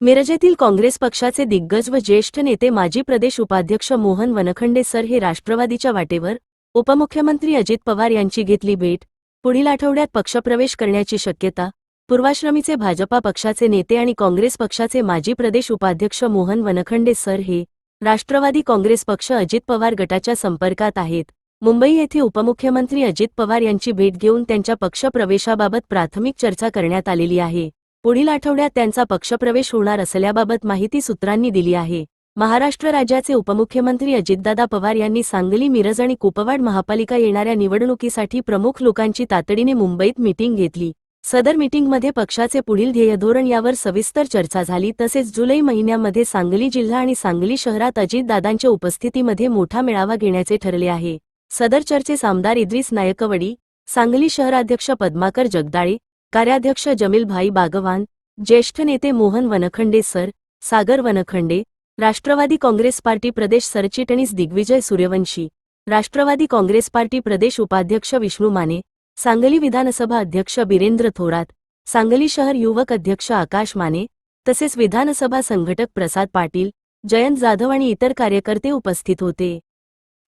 मिरजेतील काँग्रेस पक्षाचे दिग्गज व ज्येष्ठ नेते माजी प्रदेश उपाध्यक्ष मोहन वनखंडे सर हे राष्ट्रवादीच्या वाटेवर उपमुख्यमंत्री अजित पवार यांची घेतली भेट पुढील आठवड्यात पक्षप्रवेश करण्याची शक्यता पूर्वाश्रमीचे भाजपा पक्षाचे नेते आणि काँग्रेस पक्षाचे माजी प्रदेश उपाध्यक्ष मोहन वनखंडे सर हे राष्ट्रवादी काँग्रेस पक्ष अजित पवार गटाच्या संपर्कात आहेत. मुंबई येथे उपमुख्यमंत्री अजित पवार यांची भेट घेऊन त्यांच्या पक्षप्रवेशाबाबत प्राथमिक चर्चा करण्यात आलेली आहे. पुढील आठवड्यात त्यांचा पक्षप्रवेश होणार असल्याबाबत माहिती सूत्रांनी दिली आहे. महाराष्ट्र राज्याचे उपमुख्यमंत्री अजितदादा पवार यांनी सांगली मिरज आणि कुपवाड महापालिका येणाऱ्या निवडणुकीसाठी प्रमुख लोकांची तातडीने मुंबईत मीटिंग घेतली. सदर मीटिंगमध्ये पक्षाचे पुढील ध्येयधोरण यावर सविस्तर चर्चा झाली तसेच जुलै महिन्यामध्ये सांगली जिल्हा आणि सांगली शहरात अजितदादांच्या उपस्थितीमध्ये मोठा मेळावा घेण्याचे ठरले आहे. सदर चर्चेस आमदार इद्रिस नायकवडी सांगली शहराध्यक्ष पद्माकर जगदाळे कार्याध्यक्ष जमीलभाई बागवान ज्येष्ठ नेते मोहन वनखंडे सर सागर वनखंडे राष्ट्रवादी काँग्रेस पार्टी प्रदेश सरचिटणीस दिग्विजय सूर्यवंशी राष्ट्रवादी काँग्रेस पार्टी प्रदेश उपाध्यक्ष विष्णू माने सांगली विधानसभा अध्यक्ष बिरेंद्र थोरात सांगली शहर युवक अध्यक्ष आकाश माने तसेच विधानसभा संघटक प्रसाद पाटील जयंत जाधव आणि इतर कार्यकर्ते उपस्थित होते.